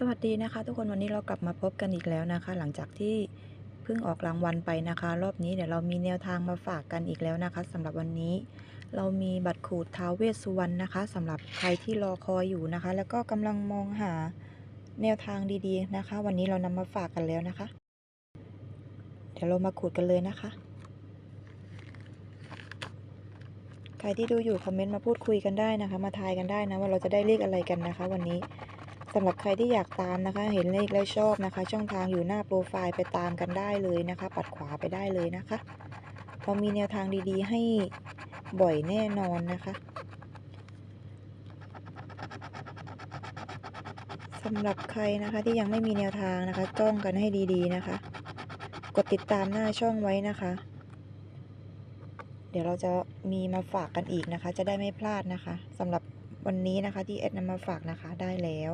สวัสดีนะคะ ทุกคนวันนี้เรากลับมาพบกันอีกแล้วนะคะ หลังจากที่เพิ่งออกรางวัลไปนะคะ รอบนี้เดี๋ยวเรามีแนวทางมาฝากกันอีกแล้วนะคะสำหรับวันนี้ เรามีบัตรขูดท้าวเวสสุวรรณนะคะสำหรับใครที่รอคอยอยู่นะคะ แล้วก็กำลังมองหาแนวทางดีๆนะคะ วันนี้เรานำมาฝากกันแล้วนะคะ เดี๋ยวเรามาขูดกันเลยนะคะ ใครที่ดูอยู่คอมเมนต์มาพูดคุยกันได้นะคะ มาทายกันได้นะว่าเราจะได้เลขอะไรกันนะคะ วันนี้ำหรับใครที่อยากตามนะคะ เห็นเลขแล้วชอบนะคะ ช่องทางอยู่หน้าโปรไฟล์ไปตามกันได้เลยนะคะ ปัดขวาไปได้เลยนะคะเรามีแนวทางดีๆ ให้บ่อยแน่นอนนะคะสำหรับใครนะคะที่ยังไม่มีแนวทางนะคะ จ้องกันให้ดีๆนะคะ กดติดตามหน้าช่องไว้นะคะ เดี๋ยวเราจะมีมาฝากกันอีกนะคะ จะได้ไม่พลาดนะคะสำหรับวันนี้นะคะที่แอดนำมาฝากนะคะได้แล้ว